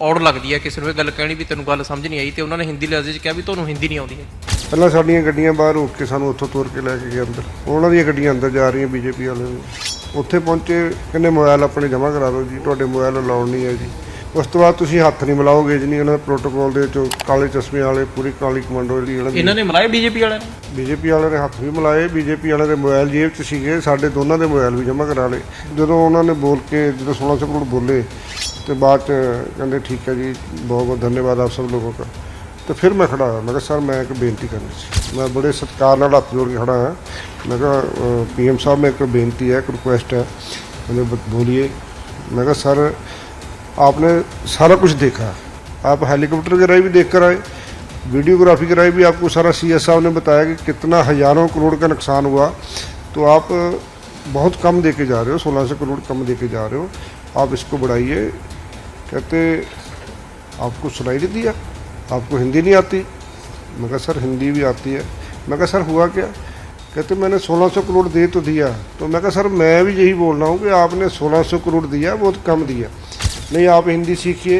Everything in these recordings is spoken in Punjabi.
ਔੜ ਲੱਗਦੀ ਹੈ ਕਿਸੇ ਨੂੰ ਇਹ ਗੱਲ ਕਹਿਣੀ ਵੀ ਤੈਨੂੰ ਗੱਲ ਸਮਝ ਨਹੀਂ ਆਈ ਤੇ ਉਹਨਾਂ ਨੇ ਹਿੰਦੀ ਲਫ਼ਜ਼ 'ਚ ਕਿਹਾ ਵੀ ਤੁਹਾਨੂੰ ਹਿੰਦੀ ਨਹੀਂ ਆਉਂਦੀ ਹੈ ਪਹਿਲਾਂ ਸਾਡੀਆਂ ਗੱਡੀਆਂ ਬਾਹਰ ਰੋਕ ਕੇ ਸਾਨੂੰ ਉੱਥੋਂ ਤੁਰ ਕੇ ਲੈ ਕੇ ਗਏ ਅੰਦਰ। ਉਹਨਾਂ ਦੀਆਂ ਗੱਡੀਆਂ ਅੰਦਰ ਜਾ ਰਹੀਆਂ ਬੀਜੇਪੀ ਦੀਆਂ ਉੱਥੇ ਪਹੁੰਚੇ ਕਹਿੰਦੇ ਮੋਬਾਈਲ ਆਪਣੇ ਜਮ੍ਹਾਂ ਕਰਾ ਦਿਓ ਜੀ ਤੁਹਾਡੇ ਮੋਬਾਈਲ ਅਲਾਉਡ ਨਹੀਂ ਹੈ ਜੀ। ਉਸ ਤੋਂ ਬਾਅਦ ਤੁਸੀਂ ਹੱਥ ਨਹੀਂ ਮਿਲਾਓਗੇ ਜੀ ਨਹੀਂ ਉਹਨਾਂ ਦੇ ਪ੍ਰੋਟੋਕੋਲ ਦੇ ਵਿੱਚੋਂ ਕਾਲੇ ਚਸ਼ਮੇ ਵਾਲੇ ਪੂਰੀ ਕਾਲੀ ਕਮਾਂਡੋ ਜਿਹੜੀ ਇਹਨਾਂ ਦੀ ਇਹਨਾਂ ਨੇ ਮਲਾਏ ਬੀਜੇਪੀ ਵਾਲਿਆਂ ਨੇ? ਬੀਜੇਪੀ ਵਾਲਿਆਂ ਨੇ ਹੱਥ ਵੀ ਮਿਲਾਏ ਬੀਜੇਪੀ ਵਾਲਿਆਂ ਦੇ ਮੋਬਾਈਲ ਜੇਬ 'ਚ ਸੀਗੇ ਸਾਡੇ ਦੋਨਾਂ ਦੇ ਮੋਬਾਈਲ ਵੀ ਜਮ੍ਹਾਂ ਕਰਾ ਲਏ। ਜਦੋਂ ਉਹਨਾਂ ਨੇ ਬੋਲ ਕੇ ਜਦੋਂ 1600 ਕਰੋੜ ਬੋਲੇ ਤੇ ਬਾਅਦ 'ਚ ਕਹਿੰਦੇ ਠੀਕ ਹੈ ਜੀ ਬਹੁਤ ਬਹੁਤ ਧੰਨਵਾਦ ਆਪ ਸਭ ਲੋਗੋਂ ਦਾ ਤੇ ਫਿਰ ਮੈਂ ਖੜਾ ਹੋਇਆ ਮੈਂ ਕਿਹਾ ਸਰ ਮੈਂ ਇੱਕ ਬੇਨਤੀ ਕਰਨੀ ਸੀ ਮੈਂ ਬੜੇ ਸਤਿਕਾਰ ਨਾਲ ਹੱਥ ਜੋੜ ਕੇ ਖੜਾ ਹਾਂ ਮੈਂ ਕਿਹਾ ਪੀਐਮ ਸਾਹਿਬ ਮੈਂ ਇੱਕ ਬੇਨਤੀ ਹੈ ਇੱਕ ਰਿਕੁਐਸਟ ਹੈ मैंने ब- बोलिए मैं कहा सर आपने सारा कुछ देखा आप हेलीकॉप्टर के राय भी देख कर आए वीडियोग्राफी के राय भी आपको सारा सी एस साहब ने बताया कि कितना हजारों करोड़ का नुकसान हुआ तो आप बहुत कम दे के जा रहे हो सोलह सौ करोड़ कम दे के जा रहे हो आप इसको बढ़ाइए कहते आपको सुनाई नहीं दिया आपको हिंदी नहीं आती मैं कहा सर हिंदी भी आती है मैं कहा सर हुआ क्या कहते मैंने 1600 करोड़ दे तो दिया तो मैं कहा सर मैं भी यही बोल रहा हूँ कि आपने 1600 करोड़ दिया बहुत कम दिया नहीं आप हिंदी सीखिए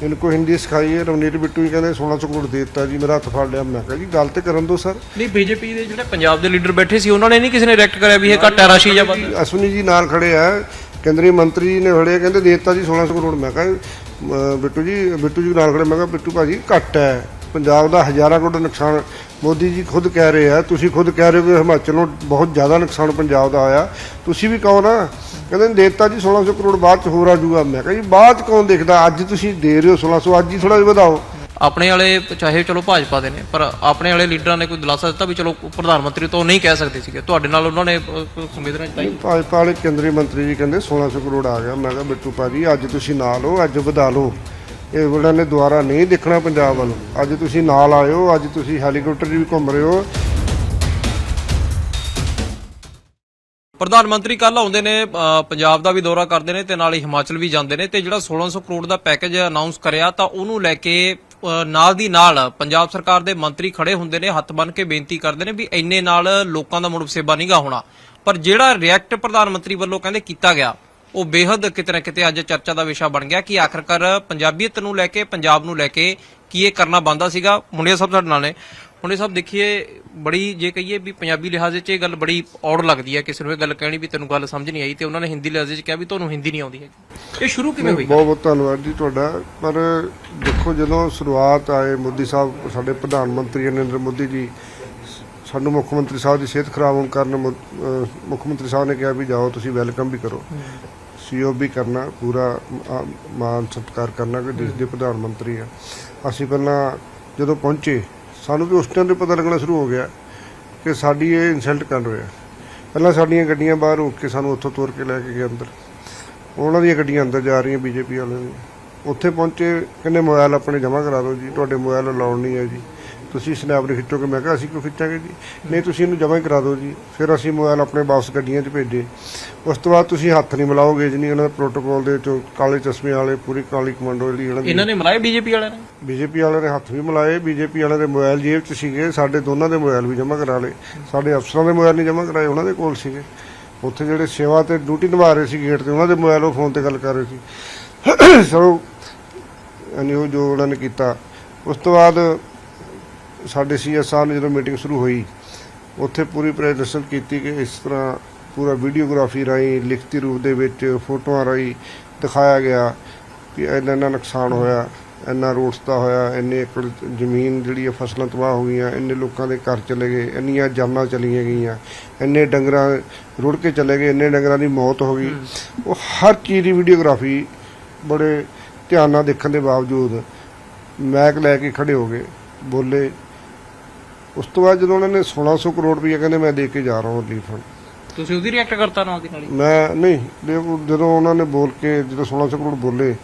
इनको हिंदी सिखाइए रवनीत बिट्टू जी कहते 1600 करोड़ दे ਦਿੱਤਾ ਜੀ ਮੇਰਾ ਹੱਥ ਫੜ ਲਿਆ ਮੈਂ ਕਿਹਾ ਜੀ ਗੱਲ ਤੇ ਕਰਨ ਦਿਓ ਸਰ ਨਹੀਂ ਬੀਜੇਪੀ ਦੇ ਜਿਹੜੇ ਪੰਜਾਬ ਦੇ ਲੀਡਰ ਬੈਠੇ ਸੀ ਉਹਨਾਂ ਨੇ ਨਹੀਂ ਕਿਸੇ ਨੇ ਰਿਐਕਟ ਕਰਿਆ ਵੀ ਇਹ ਘੱਟ ਹੈ ਰਾਸ਼ੀ ਜਾਂ ਵੱਧ ਅਸ਼ਵਨੀ ਜੀ ਨਾਲ ਖੜੇ ਆ ਕੇਂਦਰੀ ਮੰਤਰੀ ਜੀ ਨੇ ਖੜੇ ਆ, ਕਹਿੰਦੇ ਦੇ ਦਿੱਤਾ ਜੀ 1600 ਕਰੋੜ ਮੈਂ ਕਿਹਾ ਅਮ, ਬਿੱਟੂ ਜੀ ਬਿੱਟੂ ਜੀ ਨਾਲ ਖੜੇ ਮੈਂ ਕਿਹਾ ਬਿੱਟੂ ਭਾਜੀ ਘੱਟ ਹੈ ਪੰਜਾਬ ਦਾ ਹਜ਼ਾਰਾਂ ਕਰੋੜ ਨੁਕਸਾਨ ਮੋਦੀ ਜੀ ਖੁਦ ਕਹਿ ਰਹੇ ਆ ਤੁਸੀਂ ਖੁਦ ਕਹਿ ਰਹੇ ਹੋ ਕਿ ਹਿਮਾਚਲ ਨੂੰ ਬਹੁਤ ਜ਼ਿਆਦਾ ਨੁਕਸਾਨ ਪੰਜਾਬ ਦਾ ਆਇਆ। ਤੁਸੀਂ ਵੀ ਕਹੋ ਨਾ ਕਹਿੰਦੇ ਦਿੱਤਾ ਜੀ 1600 ਕਰੋੜ ਬਾਅਦ ਚ ਹੋਰ ਆ ਜਾਊਗਾ ਮੈਂ ਕਿਹਾ ਜੀ ਬਾਅਦ ਚ ਕੌਣ ਦੇਖਦਾ? ਅੱਜ ਤੁਸੀਂ ਦੇ ਰਹੇ ਹੋ 1600 ਅੱਜ ਹੀ ਥੋੜਾ ਜਿਹਾ ਵਧਾਓ। ਆਪਣੇ ਵਾਲੇ ਚਾਹੇ ਚਲੋ ਭਾਜਪਾ ਦੇ ਨੇ ਪਰ ਆਪਣੇ ਵਾਲੇ ਲੀਡਰਾਂ ਨੇ ਕੋਈ ਦਿਲਾਸਾ ਦਿੱਤਾ ਵੀ ਚਲੋ ਪ੍ਰਧਾਨ ਮੰਤਰੀ ਤੋਂ ਨਹੀਂ ਕਹਿ ਸਕਦੇ ਸੀਗੇ। ਤੁਹਾਡੇ ਨਾਲ ਉਹਨਾਂ ਨੇ ਸੰਵੇਦਨਾ ਜਤਾਈ ਭਾਜਪਾ ਵਾਲੇ ਕੇਂਦਰੀ ਮੰਤਰੀ ਜੀ ਕਹਿੰਦੇ 1600 ਕਰੋੜ ਆ ਗਿਆ। ਮੈਂ ਕਿਹਾ ਬਿੱਟੂ ਭਾਜੀ ਅੱਜ ਤੁਸੀਂ ਨਾਲ ਹੋ ਅੱਜ ਵਧਾ ਲਓ। ਇਹ ਉਹਨਾਂ ਨੇ ਦੁਆਰਾ ਨਹੀਂ ਦੇਖਣਾ ਪੰਜਾਬ ਵੱਲ। ਅੱਜ ਤੁਸੀਂ ਨਾਲ ਆਇਓ ਅੱਜ ਤੁਸੀਂ ਹੈਲੀਕਾਪਟਰ 'ਚ ਵੀ ਘੁੰਮ ਰਹੇ ਹੋ। ਪ੍ਰਧਾਨ ਮੰਤਰੀ ਕੱਲ ਆਉਂਦੇ ਨੇ ਪੰਜਾਬ ਦਾ ਵੀ ਦੌਰਾ ਕਰਦੇ ਨੇ ਤੇ ਨਾਲ ਹੀ ਹਿਮਾਚਲ ਵੀ ਜਾਂਦੇ ਨੇ ਤੇ ਜਿਹੜਾ 1600 ਕਰੋੜ ਦਾ ਪੈਕੇਜ ਅਨਾਉਂਸ ਕਰਿਆ ਤਾਂ ਉਹਨੂੰ ਲੈ ਕੇ ਨਾਲ ਦੀ ਨਾਲ ਪੰਜਾਬ ਸਰਕਾਰ ਦੇ ਮੰਤਰੀ ਖੜੇ ਹੁੰਦੇ ਨੇ, ਹੱਥ ਬੰਨ ਕੇ ਬੇਨਤੀ ਕਰਦੇ ਨੇ ਵੀ ਇੰਨੇ ਨਾਲ ਲੋਕਾਂ ਦਾ ਮੁੜ ਸੇਵਾ ਨਹੀਂਗਾ ਹੋਣਾ। ਪਰ ਜਿਹੜਾ ਰਿਐਕਟ ਪ੍ਰਧਾਨ ਮੰਤਰੀ ਵੱਲੋਂ ਕਹਿੰਦੇ ਕੀਤਾ ਗਿਆ ਉਹ ਬੇਹੱਦ ਕਿਤੇ ਨਾ ਕਿਤੇ ਅੱਜ ਚਰਚਾ ਦਾ ਵਿਸ਼ਾ ਬਣ ਗਿਆ ਕਿ ਆਖਰਕਾਰ ਪੰਜਾਬੀਅਤ ਨੂੰ ਲੈ ਕੇ ਪੰਜਾਬ ਨੂੰ ਲੈ ਕੇ ਕੀ ਇਹ ਕਰਨਾ ਬੰਦਾ ਸੀਗਾ? ਮੁੰਡਿਆ ਸਾਹਿਬ ਸਾਡੇ ਨਾਲ ਨੇ। ਮੁੰਡੇ ਸਾਹਿਬ ਦੇਖੀਏ ਬੜੀ ਜੇ ਕਹੀਏ ਵੀ ਪੰਜਾਬੀ ਲਿਹਾਜ਼ੇ 'ਚ ਇਹ ਗੱਲ ਬੜੀ ਔੜ ਲੱਗਦੀ ਹੈ ਕਿਸੇ ਨੂੰ ਇਹ ਗੱਲ ਕਹਿਣੀ ਵੀ ਤੈਨੂੰ ਗੱਲ ਸਮਝ ਨਹੀਂ ਆਈ ਤੇ ਉਹਨਾਂ ਨੇ ਹਿੰਦੀ ਲਿਹਾਜ਼ੇ 'ਚ ਕਿਹਾ ਵੀ ਤੁਹਾਨੂੰ ਹਿੰਦੀ ਨਹੀਂ ਆਉਂਦੀ ਹੈਗੀ। ਇਹ ਸ਼ੁਰੂ ਕਿਵੇਂ ਹੋਈ? ਬਹੁਤ ਬਹੁਤ ਧੰਨਵਾਦ ਜੀ ਤੁਹਾਡਾ। ਪਰ ਦੇਖੋ ਜਦੋਂ ਸ਼ੁਰੂਆਤ ਆਏ ਮੋਦੀ ਸਾਹਿਬ ਸਾਡੇ ਪ੍ਰਧਾਨ ਮੰਤਰੀ ਨਰਿੰਦਰ ਮੋਦੀ ਜੀ ਸਾਨੂੰ ਮੁੱਖ ਮੰਤਰੀ ਸਾਹਿਬ ਦੀ ਸਿਹਤ ਖਰਾਬ ਹੋਣ ਕਾਰਨ ਮੁੱਖ ਮੰਤਰੀ ਸਾਹਿਬ ਨੇ ਕਿਹਾ ਵੀ ਜਾਓ ਤੁਸੀਂ ਵੈਲਕਮ ਵੀ ਕਰੋ। ਸੀਓ ਵੀ ਕਰਨਾ, ਪੂਰਾ ਆ- ਮਾਨ ਸਤਿਕਾਰ ਕਰਨਾ ਕਿ ਦੇਸ਼ ਦੇ ਪ੍ਰਧਾਨ ਮੰਤਰੀ ਆ। ਅਸੀਂ ਪਹਿਲਾਂ ਜਦੋਂ ਪਹੁੰਚੇ, ਸਾਨੂੰ ਵੀ ਉਸ ਟਾਈਮ ਤੇ ਪਤਾ ਲੱਗਣਾ ਸ਼ੁਰੂ ਹੋ ਗਿਆ ਕਿ ਸਾਡੀ ਇਹ ਇਨਸਲਟ ਕਰ ਰਹੇ ਆ। ਪਹਿਲਾਂ ਸਾਡੀਆਂ ਗੱਡੀਆਂ ਬਾਹਰ ਰੋਕ ਕੇ ਸਾਨੂੰ ਉੱਥੋਂ ਤੋਰ ਕੇ ਲੈ ਕੇ ਗਏ ਅੰਦਰ। ਉਹਨਾਂ ਦੀਆਂ ਗੱਡੀਆਂ ਅੰਦਰ ਜਾ ਰਹੀਆਂ ਬੀਜੇਪੀ ਵਾਲਿਆਂ ਦੀਆਂ। ਉੱਥੇ ਪਹੁੰਚੇ, ਕਹਿੰਦੇ ਮੋਬਾਈਲ ਆਪਣੇ ਜਮ੍ਹਾਂ ਕਰਾ ਦਿਓ ਜੀ, ਤੁਹਾਡੇ ਮੋਬਾਈਲ ਅਲਾਉਡ ਨਹੀਂ ਹੈ ਜੀ। ਤੁਸੀਂ ਸਨੈਪ ਨਹੀਂ ਖਿੱਚੋਗੇ? ਮੈਂ ਕਿਹਾ ਅਸੀਂ ਕਿਉਂ ਖਿੱਚਾਂਗੇ ਜੀ? ਨਹੀਂ ਤੁਸੀਂ ਇਹਨੂੰ ਜਮ੍ਹਾਂ ਹੀ ਕਰਾ ਦਿਓ ਜੀ। ਫਿਰ ਅਸੀਂ ਮੋਬਾਈਲ ਆਪਣੇ ਵਾਪਸ ਗੱਡੀਆਂ 'ਚ ਭੇਜੇ। ਉਸ ਤੋਂ ਬਾਅਦ ਤੁਸੀਂ ਹੱਥ ਨਹੀਂ ਮਿਲਾਓਗੇ ਜੀ ਨਹੀਂ ਉਹਨਾਂ ਦੇ ਪ੍ਰੋਟੋਕੋਲ ਦੇ ਵਿੱਚੋਂ ਕਾਲੇ ਚਸ਼ਮੇ ਵਾਲੇ ਪੂਰੀ ਕਾਲੀ ਕਮਾਂਡੋ ਜਿਹੜੀ ਇਹਨਾਂ ਦੀ। ਇਹਨਾਂ ਨੇ ਮਲਾਏ ਬੀਜੇਪੀ ਵਾਲਿਆਂ ਨੇ? ਬੀਜੇਪੀ ਵਾਲਿਆਂ ਨੇ ਹੱਥ ਵੀ ਮਿਲਾਏ। ਬੀਜੇਪੀ ਵਾਲਿਆਂ ਦੇ ਮੋਬਾਈਲ ਜੇਬ 'ਚ ਸੀਗੇ। ਸਾਡੇ ਦੋਨਾਂ ਦੇ ਮੋਬਾਈਲ ਵੀ ਜਮ੍ਹਾਂ ਕਰਾ ਲਏ। ਸਾਡੇ ਅਫਸਰਾਂ ਦੇ ਮੋਬਾਈਲ ਨਹੀਂ ਜਮ੍ਹਾਂ ਕਰਾਏ ਉਹਨਾਂ ਦੇ ਕੋਲ ਸੀਗੇ। ਉੱਥੇ ਜਿਹੜੇ ਸੇਵਾ ਤੇ ਡਿਊਟੀ ਨਿਭਾ ਰਹੇ ਸੀ ਗੇਟ ਤੇ ਉਹਨਾਂ ਦੇ ਮੋਬਾਈਲ ਉਹ ਫੋਨ ਤੇ ਗੱਲ ਕਰ ਰਹੇ ਸੀ। ਸੋ ਉਹ ਜੋ ਉਹਨਾਂ ਨੇ ਕੀਤਾ। ਉਸ ਤੋਂ ਬਾਅਦ ਸਾਡੇ ਸੀਐਸ ਸਾਹਿਬ ਨੇ ਜਦੋਂ ਮੀਟਿੰਗ ਸ਼ੁਰੂ ਹੋਈ ਉੱਥੇ ਪੂਰੀ ਪ੍ਰੈਜ਼ੈਂਟੇਸ਼ਨ ਕੀਤੀ ਕਿ ਇਸ ਤਰ੍ਹਾਂ ਪੂਰਾ ਵੀਡੀਓਗ੍ਰਾਫੀ ਰਾਹੀਂ ਲਿਖਤੀ ਰੂਪ ਦੇ ਵਿੱਚ ਫੋਟੋਆਂ ਰਾਹੀਂ ਦਿਖਾਇਆ ਗਿਆ ਕਿ ਇੰਨਾ ਇੰਨਾ ਨੁਕਸਾਨ ਹੋਇਆ ਇੰਨਾ ਰੋਡਸ ਦਾ ਹੋਇਆ ਇੰਨੇ ਏਕੜ ਜ਼ਮੀਨ ਜਿਹੜੀ ਹੈ ਫਸਲਾਂ ਤਬਾਹ ਹੋ ਗਈਆਂ ਇੰਨੇ ਲੋਕਾਂ ਦੇ ਘਰ ਚਲੇ ਗਏ ਇੰਨੀਆਂ ਜਾਨਾਂ ਚਲੀਆਂ ਗਈਆਂ ਇੰਨੇ ਡੰਗਰਾਂ ਰੁੜ ਕੇ ਚਲੇ ਗਏ ਇੰਨੇ ਡੰਗਰਾਂ ਦੀ ਮੌਤ ਹੋ ਗਈ। ਉਹ ਹਰ ਚੀਜ਼ ਦੀ ਵੀਡੀਓਗ੍ਰਾਫੀ ਬੜੇ ਧਿਆਨ ਨਾਲ ਦੇਖਣ ਦੇ ਬਾਵਜੂਦ ਮੈਕ ਲੈ ਕੇ ਖੜੇ ਹੋ ਗਏ ਬੋਲੇ ਉਸ ਤੋਂ ਬਾਅਦ ਜਦੋਂ ਉਹਨਾਂ ਨੇ 1600 ਕਰੋੜ ਰੁਪਏ ਕਹਿੰਦੇ ਮੈਂ ਦੇ ਕੇ ਜਾ ਰਹਾ ਹਾਂ ਰਿਲੀਫ ਫੰਡ ਤੁਸੀਂ ਉਹਦੀ ਰਿਐਕਟ ਕਰਤਾ ਨਾਲ ਦੀ ਨਾਲ ਹੀ ਮੈਂ ਨਹੀਂ ਦੇਖੋ ਜਦੋਂ ਉਹਨਾਂ ਨੇ ਬੋਲ ਕੇ ਜਦੋਂ 1600 ਕਰੋੜ ਬੋਲੇ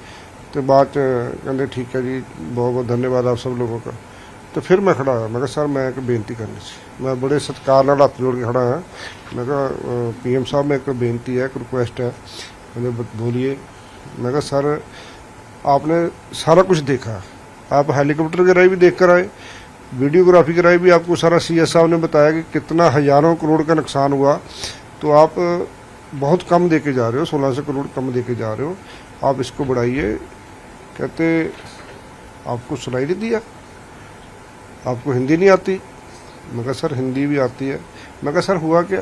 ਤੇ ਬਾਅਦ ਚ ਕਹਿੰਦੇ ਠੀਕ ਹੈ ਜੀ ਬਹੁਤ ਬਹੁਤ ਧੰਨਵਾਦ ਆਪ ਸਭ ਲੋਗੋਂ ਦਾ ਤੇ ਫਿਰ ਮੈਂ ਖੜਾ ਹੋਇਆ ਮੈਂ ਕਿਹਾ ਸਰ ਮੈਂ ਇੱਕ ਬੇਨਤੀ ਕਰਨੀ ਸੀ ਮੈਂ ਬੜੇ ਸਤਿਕਾਰ ਨਾਲ ਹੱਥ ਜੋੜ ਕੇ ਖੜਾ ਹਾਂ ਮੈਂ ਕਿਹਾ ਪੀਐਮ ਸਾਹਿਬ ਮੈਂ ਇੱਕ ਬੇਨਤੀ ਹੈ ਇੱਕ ਰਿਕੁਐਸਟ ਹੈ ਕਹਿੰਦੇ ਬ- बोलिए मैं कहा सर आपने सारा कुछ देखा आप हेलीकॉप्टर के राय भी देख कर आए वीडियोग्राफी के राय भी आपको सारा सी एस साहब ने बताया कि कितना हज़ारों करोड़ का नुकसान हुआ। तो आप बहुत कम दे के जा रहे हो, सोलह सौ करोड़ कम दे के जा रहे हो। आप इसको बढ़ाइए। कहते, आपको सुनाई नहीं दिया? आपको हिंदी नहीं आती? मैं कहा, सर, हिंदी भी आती है। मैं कहा, सर, हुआ क्या?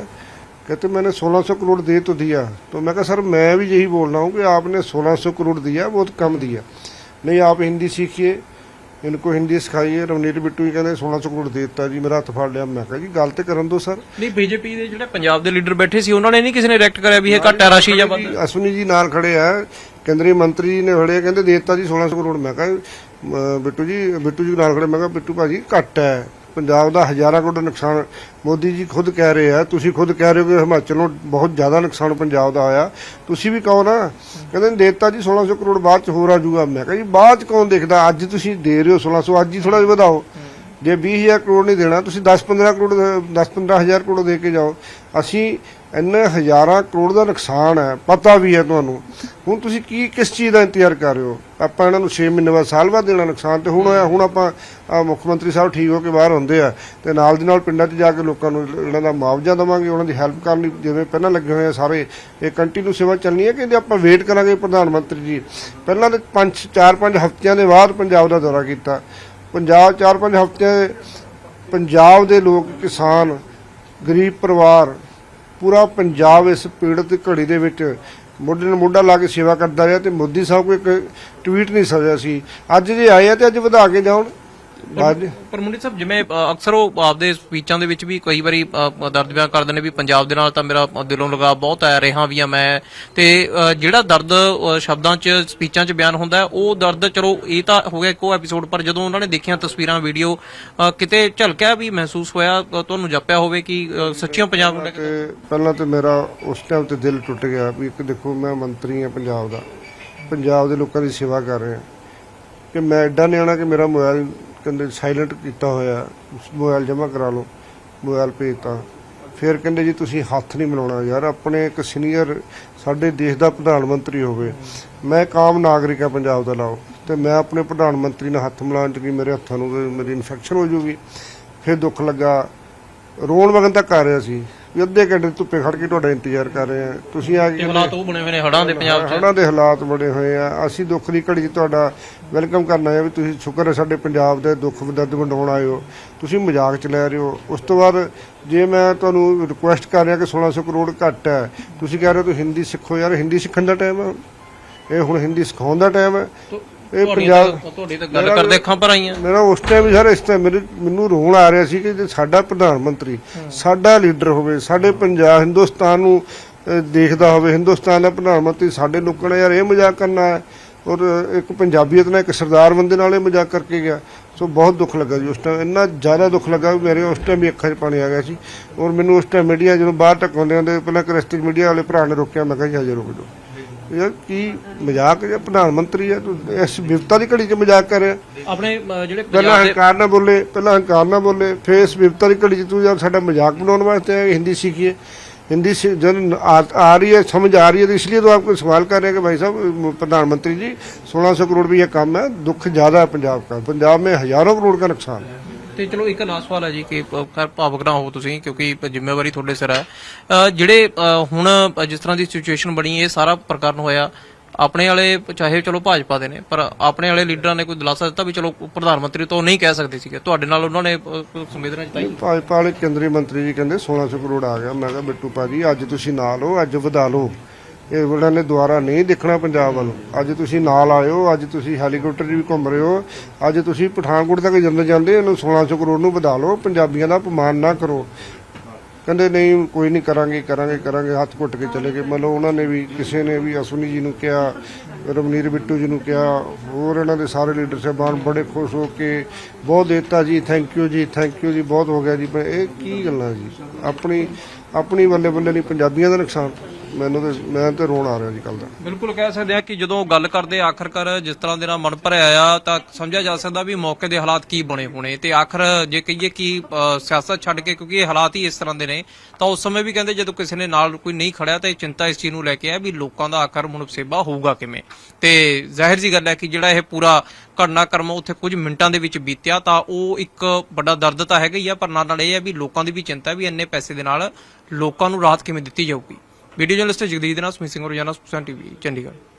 कहते, मैंने 1600 करोड़ दे तो दिया। तो मैं कहा, सर, मैं भी यही बोल रहा हूँ कि आपने 1600 करोड़ दिया, बहुत कम दिया। नहीं, आप हिंदी सीखिए। इनको हिंदी सिखाइए रवनीत बिट्टू जी ਕਹਿੰਦੇ 1600 ਕਰੋੜ ਦੇ ਦਿੱਤਾ ਜੀ ਮੇਰਾ ਹੱਥ ਫੜ ਲਿਆ ਮੈਂ ਕਿਹਾ ਜੀ ਗੱਲ ਤੇ ਕਰਨ ਦਿਓ ਸਰ ਨਹੀਂ ਬੀਜੇਪੀ ਦੇ ਜਿਹੜੇ ਪੰਜਾਬ ਦੇ ਲੀਡਰ ਬੈਠੇ ਸੀ ਉਹਨਾਂ ਨੇ ਨਹੀਂ ਕਿਸੇ ਨੇ ਰਿਐਕਟ ਕਰਿਆ ਵੀ ਇਹ ਘੱਟ ਹੈ ਰਾਸ਼ੀ ਜਾਂ ਵੱਧ ਹੈ? ਅਸ਼ਵਨੀ ਜੀ ਨਾਲ ਖੜੇ ਆ ਕੇਂਦਰੀ ਮੰਤਰੀ ਜੀ ਨੇ ਖੜੇ ਆ, ਕਹਿੰਦੇ ਦੇ ਦਿੱਤਾ ਜੀ 1600 ਕਰੋੜ ਮੈਂ ਕਿਹਾ ਅਮ, ਬਿੱਟੂ ਜੀ ਬਿੱਟੂ ਜੀ ਨਾਲ ਖੜੇ ਮੈਂ ਕਿਹਾ ਬਿੱਟੂ ਭਾਜੀ ਘੱਟ ਹੈ ਪੰਜਾਬ ਦਾ ਹਜ਼ਾਰਾਂ ਕਰੋੜ ਨੁਕਸਾਨ, ਮੋਦੀ ਜੀ ਖੁਦ ਕਹਿ ਰਹੇ ਆ, ਤੁਸੀਂ ਖੁਦ ਕਹਿ ਰਹੇ ਹੋ ਕਿ ਹਿਮਾਚਲ ਨੂੰ ਬਹੁਤ ਜ਼ਿਆਦਾ ਨੁਕਸਾਨ ਪੰਜਾਬ ਦਾ ਹੋਇਆ। ਤੁਸੀਂ ਵੀ ਕਹੋ ਨਾ। ਕਹਿੰਦੇ ਦੇਤਾ ਜੀ 1600 ਕਰੋੜ ਬਾਅਦ ਚ ਹੋਰ ਆ ਜੂਗਾ ਮੈਂ ਕਿਹਾ ਜੀ, ਬਾਅਦ ਚ ਕੌਣ ਦੇਖਦਾ? ਅੱਜ ਤੁਸੀਂ ਦੇ ਰਹੇ ਹੋ 1600 ਅੱਜ ਹੀ ਥੋੜਾ ਜਿਹਾ ਵਧਾਓ। ਜੇ 20000 ਕਰੋੜ ਨਹੀਂ ਦੇਣਾ, ਤੁਸੀਂ 10-15 ਕਰੋੜ 10-15000 ਕਰੋੜ ਦੇ ਕੇ ਜਾਓ। ਅਸੀਂ ਇੰਨੇ ਹਜ਼ਾਰਾਂ ਕਰੋੜ ਦਾ ਨੁਕਸਾਨ ਹੈ, ਪਤਾ ਵੀ ਹੈ ਤੁਹਾਨੂੰ। ਹੁਣ ਤੁਸੀਂ ਕੀ, ਕਿਸ ਚੀਜ਼ ਦਾ ਇੰਤਜ਼ਾਰ ਕਰ ਰਹੇ ਹੋ? ਆਪਾਂ ਇਹਨਾਂ ਨੂੰ 6 ਮਹੀਨੇ ਬਾਅਦ ਸਾਲ ਬਾਅਦ ਦੇਣਾ ਨੁਕਸਾਨ ਤੇ ਹੁਣ ਹੁਣ ਆਪਾਂ ਮੁੱਖ ਮੰਤਰੀ ਸਾਹਿਬ ਠੀਕ ਹੋ ਕੇ ਬਾਹਰ ਹੁੰਦੇ ਆ ਤੇ ਨਾਲ ਦੀ ਨਾਲ ਪਿੰਡਾਂ 'ਚ ਜਾ ਕੇ ਲੋਕਾਂ ਨੂੰ ਇਹਨਾਂ ਦਾ ਮੁਆਵਜ਼ਾ ਦੇਵਾਂਗੇ, ਉਹਨਾਂ ਦੀ ਹੈਲਪ ਕਰਨ ਲਈ ਜਿਵੇਂ ਪਹਿਲਾਂ ਲੱਗੇ ਹੋਏ ਆ ਸਾਰੇ। ਇਹ ਕੰਟੀਨਿਊ ਸੇਵਾ ਚੱਲਣੀ ਹੈ ਕਿ ਆਪਾਂ ਵੇਟ ਕਰਾਂਗੇ ਪ੍ਰਧਾਨ ਮੰਤਰੀ ਜੀ? ਪਹਿਲਾਂ ਤੇ 5 4-5 ਹਫ਼ਤਿਆਂ ਦੇ ਬਾਅਦ ਪੰਜਾਬ ਦਾ ਦੌਰਾ ਕੀਤਾ। ਪੰਜਾਬ 4-5 ਹਫ਼ਤਿਆਂ ਪੰਜਾਬ ਦੇ ਲੋਕ ਕਿਸਾਨ, ਗਰੀਬ ਪਰਿਵਾਰ ਪੂਰਾ ਪੰਜਾਬ ਇਸ ਪੀੜਤ ਘੜੀ ਦੇ ਵਿੱਚ ਮੋਢੇ ਨਾਲ ਮੋਢਾ ਲਾ ਕੇ ਸੇਵਾ ਕਰਦਾ ਰਿਹਾ ਤੇ ਮੋਦੀ ਸਾਹਿਬ ਕੋਈ ਇੱਕ ਟਵੀਟ ਨਹੀਂ ਸਜਿਆ ਸੀ। ਅੱਜ ਜੇ ਆਏ ਆ ਤੇ ਅੱਜ ਵਧਾ ਕੇ ਜਾਣ ਬਾਅਦ ਪਰ ਸਾਹਿਬ ਜਿਵੇਂ ਅ, ਅਕਸਰ ਉਹ ਆਪਦੇ ਸਪੀਚਾਂ ਦੇ ਵਿੱਚ ਵੀ ਕਈ ਵਾਰੀ ਅ, ਦਰਦ ਬਿਆਨ ਕਰਦੇ ਨੇ ਵੀ ਪੰਜਾਬ ਦੇ ਨਾਲ ਤਾਂ ਮੇਰਾ ਦਿਲੋਂ ਲਗਾਅ ਬਹੁਤ ਹੈ ਰਿਹਾ ਵੀ ਆ ਮੈਂ। ਤੇ ਅ, ਜਿਹੜਾ ਦਰਦ ਅ, ਸ਼ਬਦਾਂ 'ਚ ਸਪੀਚਾਂ 'ਚ ਬਿਆਨ ਹੁੰਦਾ ਹੈ, ਉਹ ਦਰਦ ਚਲੋ ਇਹ ਤਾਂ ਹੋ ਗਿਆ ਇੱਕੋ ਐਪੀਸੋਡ ਪਰ ਜਦੋਂ ਉਹਨਾਂ ਨੇ ਦੇਖੀਆਂ ਤਸਵੀਰਾਂ ਵੀਡੀਓ ਕਿਤੇ ਝਲਕਿਆ ਵੀ ਮਹਿਸੂਸ ਹੋਇਆ ਅ, ਤੁਹਾਨੂੰ ਜਾਪਿਆ ਹੋਵੇ ਕਿ ਅ, ਸੱਚੀਆਂ ਪੰਜਾਬ ਨੂੰ ਲੈ ਕੇ? ਤੇ ਪਹਿਲਾਂ ਤੇ ਮੇਰਾ ਉਸ ਟਾਈਮ ਤੇ ਦਿਲ ਟੁੱਟ ਗਿਆ ਵੀ ਇੱਕ ਦੇਖੋ ਮੈਂ ਮੰਤਰੀ ਹਾਂ ਪੰਜਾਬ ਦਾ। ਪੰਜਾਬ ਦੇ ਲੋਕਾਂ ਦੀ ਸੇਵਾ ਕਰ ਰਿਹਾ। ਕਿ ਮੈਂ ਐਡਾ ਨਿਆਣਾ ਕਿ ਮੇਰਾ ਮੋਬਾਈਲ ਕਹਿੰਦੇ ਸਾਇਲੈਂਟ ਕੀਤਾ ਹੋਇਆ, ਮੋਬਾਈਲ ਜਮ੍ਹਾਂ ਕਰਾ ਲਓ, ਮੋਬਾਈਲ ਭੇਜਤਾ। ਫਿਰ ਕਹਿੰਦੇ ਜੀ ਤੁਸੀਂ ਹੱਥ ਨਹੀਂ ਮਿਲਾਉਣਾ ਯਾਰ, ਆਪਣੇ ਇੱਕ ਸੀਨੀਅਰ ਸਾਡੇ ਦੇਸ਼ ਦਾ ਪ੍ਰਧਾਨ ਮੰਤਰੀ ਹੋਵੇ। ਮੈਂ ਇੱਕ ਆਮ ਨਾਗਰਿਕ ਹਾਂ ਪੰਜਾਬ ਦਾ ਲਾਓ ਤੇ ਮੈਂ ਆਪਣੇ ਪ੍ਰਧਾਨ ਮੰਤਰੀ ਨਾਲ ਹੱਥ ਮਿਲਾਉਣ ਚ ਕੀ ਮੇਰੇ ਹੱਥਾਂ ਨੂੰ ਮੇਰੀ ਇਨਫੈਕਸ਼ਨ ਹੋ ਜੂਗੀ। ਫਿਰ ਦੁੱਖ ਲੱਗਾ। ਰੋਣ ਵਗਨ ਤੱਕ ਕਰ ਰਿਹਾ ਸੀ। ਵੀ ਅੱਧੇ ਘੰਟੇ ਧੁੱਪੇ ਖੜ ਕੇ ਤੁਹਾਡਾ ਇੰਤਜ਼ਾਰ ਕਰ ਰਹੇ ਆ ਤੁਸੀਂ ਆ ਕੇ ਹਾਲਾਤ ਉਹ ਬਣੇ ਹੋਏ ਨੇ ਹੜਾਂ ਦੇ ਪੰਜਾਬ 'ਚ। ਹੜ੍ਹਾਂ ਦੇ ਹਾਲਾਤ ਬੜੇ ਹੋਏ ਆ। ਅਸੀਂ ਦੁੱਖ ਦੀ ਘੜੀ 'ਚ ਤੁਹਾਡਾ ਵੈਲਕਮ ਕਰਨਾ ਹੈ ਵੀ ਤੁਸੀਂ ਸ਼ੁਕਰ ਹੈ ਸਾਡੇ ਪੰਜਾਬ ਦੇ ਦੁੱਖ ਦਰਦ ਵੰਡਾਉਣ ਆਏ ਹੋ। ਤੁਸੀਂ ਮਜ਼ਾਕ ਚ ਲੈ ਰਹੇ ਹੋ। ਉਸ ਤੋਂ ਬਾਅਦ ਜੇ ਮੈਂ ਤੁਹਾਨੂੰ ਰਿਕੁਐਸਟ ਕਰ ਰਿਹਾ ਕਿ 1600 ਕਰੋੜ ਘੱਟ ਹੈ ਤੁਸੀਂ ਕਹਿ ਰਹੇ ਹੋ ਤੁਸੀਂ ਹਿੰਦੀ ਸਿੱਖੋ ਯਾਰ। ਹਿੰਦੀ ਸਿੱਖਣ ਦਾ ਟਾਈਮ ਹੈ ਇਹ ਹੁਣ ਹਿੰਦੀ ਸਿਖਾਉਣ ਦਾ ਟਾਈਮ ਹੈ ਇਹ ਪੰਜਾਬ ਤੁਹਾਡੀ ਤਾਂ ਗੱਲ ਕਰਦੇ ਅੱਖਾਂ ਭਰ ਆਈਆਂ। ਮੇਰਾ ਉਸ ਟਾਈਮ ਸਰ ਇਸ ਟਾਈਮ ਮੇਰੇ ਮੈਨੂੰ ਰੋਣ ਆ ਰਿਹਾ ਸੀ ਕਿ ਜੇ ਸਾਡਾ ਪ੍ਰਧਾਨ ਮੰਤਰੀ ਸਾਡਾ ਲੀਡਰ ਹੋਵੇ ਸਾਡੇ ਪੰਜਾਬ ਹਿੰਦੁਸਤਾਨ ਨੂੰ ਦੇਖਦਾ ਹੋਵੇ ਹਿੰਦੁਸਤਾਨ ਦਾ ਪ੍ਰਧਾਨ ਮੰਤਰੀ ਸਾਡੇ ਲੋਕਾਂ ਨੇ ਯਾਰ ਇਹ ਮਜ਼ਾਕ ਕਰਨਾ ਹੈ। ਔਰ ਇੱਕ ਪੰਜਾਬੀਅਤ ਨਾਲ ਇੱਕ ਸਰਦਾਰ ਬੰਦੇ ਨਾਲ ਇਹ ਮਜ਼ਾਕ ਕਰਕੇ ਗਿਆ। ਸੋ ਬਹੁਤ ਦੁੱਖ ਲੱਗਾ ਜੀ ਉਸ ਟਾਈਮ ਇੰਨਾ ਜ਼ਿਆਦਾ ਦੁੱਖ ਲੱਗਾ ਮੇਰੇ ਉਸ ਟਾਈਮ ਵੀ ਅੱਖਾਂ 'ਚ ਪਾਣੀ ਆ ਗਿਆ ਸੀ। ਔਰ ਮੈਨੂੰ ਉਸ ਟਾਈਮ ਮੀਡੀਆ ਜਦੋਂ ਬਾਹਰ ਟੱਕਾਉਂਦੇ ਹੁੰਦੇ ਪਹਿਲਾਂ ਕ੍ਰਿਸਟੀਨ ਮੀਡੀਆ ਵਾਲੇ ਭਰਾ ਨੇ ਰੋਕਿਆ ਮੈਂ ਕਿਹਾ ਜੀ ਹਜੇ ਰੁਕ ਜਾਓ। ਯਾਰ ਕੀ ਮਜ਼ਾਕ ਜੇ ਪ੍ਰਧਾਨ ਮੰਤਰੀ ਹੈ ਤੂੰ ਇਸ ਵਿਵਤਾ ਦੀ ਘੜੀ 'ਚ ਮਜ਼ਾਕ ਕਰ ਰਿਹਾ ਆਪਣੇ ਅ, ਜਿਹੜੇ ਪਹਿਲਾਂ ਪੰਜਾਬ ਦੇ ਹੰਕਾਰ ਨਾ ਬੋਲੇ ਪਹਿਲਾਂ ਹੰਕਾਰ ਨਾ ਬੋਲੇ ਫੇਸ ਵਿਵਤਾ ਦੀ ਘੜੀ ਚ ਤੂੰ ਯਾਰ ਸਾਡਾ ਮਜ਼ਾਕ ਬਣਾਉਣ ਵਾਸਤੇ ਆਇਆ ਕਿ ਹਿੰਦੀ सीखिए हिंदी से जब आ, आ रही है समझ आ रही है तो इसलिए तो आपको सवाल कर रहे हैं कि भाई साहब प्रधानमंत्री जी 1600 करोड़ भी ये कम है दुख ज्यादा है पंजाब का पंजाब में हजारों करोड़ का नुकसान है ਤੇ ਚਲੋ ਇੱਕ ਲਾਸਟ ਸਵਾਲ ਹੈ ਜੀ ਕਿ ਖੈਰ, ਭਾਵਕ ਨਾ ਹੋ ਤੁਸੀਂ, ਕਿਉਂਕਿ ਜ਼ਿੰਮੇਵਾਰੀ ਤੁਹਾਡੇ ਸਿਰ ਹੈ ਜਿਹੜੇ ਹੁਣ ਜਿਸ ਤਰ੍ਹਾਂ ਦੀ ਸਿਚੁਏਸ਼ਨ ਬਣੀ, ਇਹ ਸਾਰਾ ਪ੍ਰਕਰਨ ਹੋਇਆ। ਆਪਣੇ ਵਾਲੇ, ਚਾਹੇ ਚਲੋ ਭਾਜਪਾ ਦੇ ਨੇ, ਪਰ ਆਪਣੇ ਵਾਲੇ ਲੀਡਰਾਂ ਨੇ ਕੋਈ ਦਿਲਾਸਾ ਦਿੱਤਾ ਵੀ ਚਲੋ ਪ੍ਰਧਾਨ ਮੰਤਰੀ ਤੋਂ ਨਹੀਂ ਕਹਿ ਸਕਦੇ ਸੀਗੇ। ਤੁਹਾਡੇ ਨਾਲ ਉਹਨਾਂ ਨੇ ਸੰਵੇਦਨਾ ਜਤਾਈ? ਭਾਜਪਾ ਵਾਲੇ ਕੇਂਦਰੀ ਮੰਤਰੀ ਜੀ ਕਹਿੰਦੇ 1600 ਕਰੋੜ ਆ ਗਿਆ। ਮੈਂ ਕਿਹਾ ਬਿੱਟੂ ਭਾਜੀ, ਅੱਜ ਤੁਸੀਂ ਨਾਲ ਹੋ ਅੱਜ ਵਧਾ ਲਓ। ਇਹ ਉਹਨਾਂ ਨੇ ਦੁਆਰਾ ਨਹੀਂ ਦੇਖਣਾ ਪੰਜਾਬ ਵੱਲ। ਅੱਜ ਤੁਸੀਂ ਨਾਲ ਆਇਓ ਅੱਜ ਤੁਸੀਂ ਹੈਲੀਕਾਪਟਰ 'ਚ ਵੀ ਘੁੰਮ ਰਹੇ ਹੋ, ਅੱਜ ਤੁਸੀਂ ਪਠਾਨਕੋਟ ਤੱਕ ਜਾਂਦੇ ਜਾਂਦੇ ਇਹਨੂੰ 1600 ਕਰੋੜ ਨੂੰ ਵਧਾ ਲਓ, ਪੰਜਾਬੀਆਂ ਦਾ ਅਪਮਾਨ ਨਾ ਕਰੋ। ਕਹਿੰਦੇ ਨਹੀਂ, ਕੋਈ ਨਹੀਂ ਕਰਾਂਗੇ ਕਰਾਂਗੇ ਕਰਾਂਗੇ, ਹੱਥ ਘੁੱਟ ਕੇ ਚਲੇ ਗਏ। ਮਤਲਬ ਉਹਨਾਂ ਨੇ ਵੀ, ਕਿਸੇ ਨੇ ਵੀ ਅਸੁਨੀ ਜੀ ਨੂੰ ਕਿਹਾ ਰਮਨੀਰ ਬਿੱਟੂ ਜੀ ਨੂੰ ਕਿਹਾ, ਹੋਰ ਇਹਨਾਂ ਦੇ ਸਾਰੇ ਲੀਡਰ ਸਾਹਿਬਾਨ ਬੜੇ ਖੁਸ਼ ਹੋ ਕੇ ਬਹੁਤ ਦੇਤਾ ਜੀ ਥੈਂਕ ਯੂ ਜੀ ਥੈਂਕ ਯੂ ਜੀ, ਬਹੁਤ ਹੋ ਗਿਆ ਜੀ। ਪਰ ਇਹ ਕੀ ਗੱਲਾਂ ਜੀ? ਆਪਣੀ ਆਪਣੀ ਬੱਲੇ ਬੱਲੇ ਨਹੀਂ ਪੰਜਾਬੀਆਂ ਦਾ ਨੁਕਸਾਨ। ਮੈਨੂੰ ਤੇ ਮੈਂ ਤੇ ਰੋਣ ਆ ਰਿਹਾ ਜੀ ਕੱਲ ਦਾ। ਬਿਲਕੁਲ ਕਹਿ ਸਕਦੇ ਆ ਕਿ ਜਦੋਂ ਗੱਲ ਕਰਦੇ ਆਖਰਕਾਰ, ਜਿਸ ਤਰ੍ਹਾਂ ਦੇ ਨਾਲ ਮਨ ਭਰਿਆ ਆ ਤਾਂ ਸਮਝਿਆ ਜਾ ਸਕਦਾ ਵੀ ਮੌਕੇ ਦੇ ਹਾਲਾਤ ਕੀ ਬਣੇ ਹੋਣੇ। ਤੇ ਆਖਰ ਜੇ ਕਹੀਏ ਕਿ ਸਿਆਸਤ ਛੱਡ ਕੇ, ਕਿਉਂਕਿ ਇਹ ਹਾਲਾਤ ਹੀ ਇਸ ਤਰ੍ਹਾਂ ਦੇ ਨੇ, ਤਾਂ ਉਸ ਸਮੇਂ ਵੀ ਕਹਿੰਦੇ ਜਦੋਂ ਕਿਸੇ ਨੇ ਨਾਲ ਕੋਈ ਨਹੀਂ ਖੜਿਆ, ਤਾਂ ਇਹ ਚਿੰਤਾ ਇਸ ਚੀਜ਼ ਨੂੰ ਲੈ ਕੇ ਆ ਵੀ ਲੋਕਾਂ ਦਾ ਆਖਰ ਮੁਨਸੇਬਾ ਹੋਊਗਾ ਕਿਵੇਂ। ਤੇ ਜ਼ਾਹਿਰ ਜੀ ਗੱਲ ਹੈ ਕਿ ਜਿਹੜਾ ਇਹ ਪੂਰਾ ਘਟਨਾਕ੍ਰਮ ਉੱਥੇ ਕੁਝ ਮਿੰਟਾਂ ਦੇ ਵਿੱਚ ਬੀਤਿਆ, ਤਾਂ ਉਹ ਇੱਕ ਵੱਡਾ ਦਰਦ ਤਾਂ ਹੈਗਾ ਹੀ ਆ, ਪਰ ਨਾਲ ਨਾਲ ਇਹ ਹੈ ਵੀ ਲੋਕਾਂ ਦੀ ਵੀ ਚਿੰਤਾ ਵੀ ਇੰਨੇ ਪੈਸੇ ਦੇ ਨਾਲ ਲੋਕਾਂ ਨੂੰ ਰਾਹਤ ਕਿਵੇਂ ਦਿੱਤੀ ਜਾਊਗੀ। ਵੀਡੀਓ ਜਰਨਲਿਸਟ ਜਗਦੀਸ਼ ਦੇ ਨਾਲ ਸਮਿਤ ਸਿੰਘ ਰੋਜ਼ਾਨਾ ਸੁਪਸਨ ਟੀਵੀ ਚੰਡੀਗੜ੍ਹ।